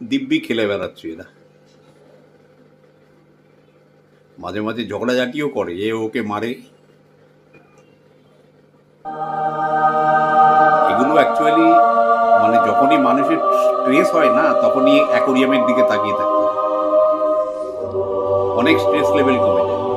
দিব্যি খেলে বেড়াচ্ছি এরা। মাঝে মাঝে ঝগড়াঝাটিও করে এ ওকে মারে এগুলো অ্যাকচুয়ালি মানে যখনই মানুষের স্ট্রেস হয় না, তখনই অ্যাকোরিয়ামের দিকে তাকিয়ে থাকতে হয়। অনেক স্ট্রেস লেভেল কমে যায়